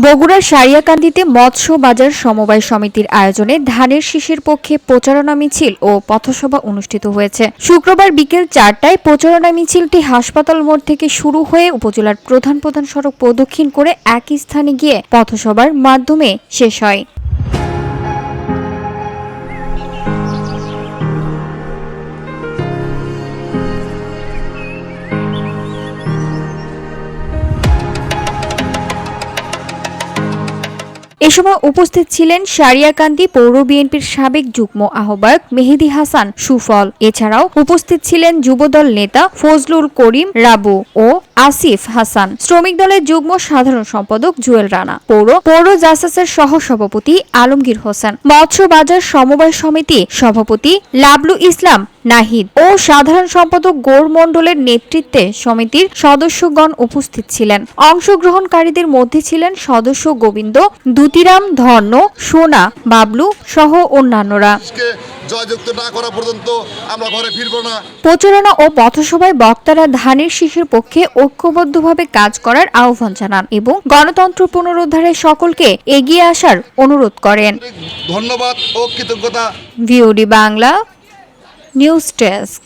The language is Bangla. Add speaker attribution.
Speaker 1: বগুড়ার সারিয়াকান্দিতে মৎস্য বাজার সমবায় সমিতির আয়োজনে ধানের শীষের পক্ষে প্রচারণা মিছিল ও পথসভা অনুষ্ঠিত হয়েছে। শুক্রবার বিকেল চারটায় প্রচারণা মিছিলটি হাসপাতাল মোড় থেকে শুরু হয়ে উপজেলার প্রধান প্রধান সড়ক প্রদক্ষিণ করে একই স্থানে গিয়ে পথসভার মাধ্যমে শেষ হয়। এ সময় উপস্থিত ছিলেন সারিয়াকান্দি পৌর বিএনপির সাবেক যুগ্ম আহ্বায়ক মেহেদি হাসান সুফল। এছাড়াও উপস্থিত ছিলেন যুবদল নেতা ফজলুল করিম রাবু ও আসিফ হাসান। শ্রমিক দলের যুগ্ম সাধারণ সম্পাদক জুয়েল রানা। পৌর পৌর জাসাসের সহ সভাপতি আলমগীর হোসেন। মৎস্য বাজার সমবায় সমিতি সভাপতি লাবলু ইসলাম নাহিদ ও সাধারণ সম্পাদক গৌর মণ্ডলের নেতৃত্বে সমিতির সদস্যগণ উপস্থিত ছিলেন। অংশগ্রহণকারীদের মধ্যে ছিলেন সদস্য গোবিন্দ, দুতিরাম ধর্ণ, সোনা, বাবলু সহ অন্যান্যরা।
Speaker 2: জয়যুক্ত না করা পর্যন্ত আমরা ঘরে ফিরব না।
Speaker 1: প্রচারণা ও পথসভায় বক্তারা ধানের শিশুর পক্ষে ঐক্যবদ্ধভাবে কাজ করার আহ্বান জানান এবং গণতন্ত্র পুনরুদ্ধারে সকলকে এগিয়ে আসার অনুরোধ করেন।
Speaker 2: ধন্যবাদ ও কৃতজ্ঞতা।
Speaker 1: VOD Bangla news desk.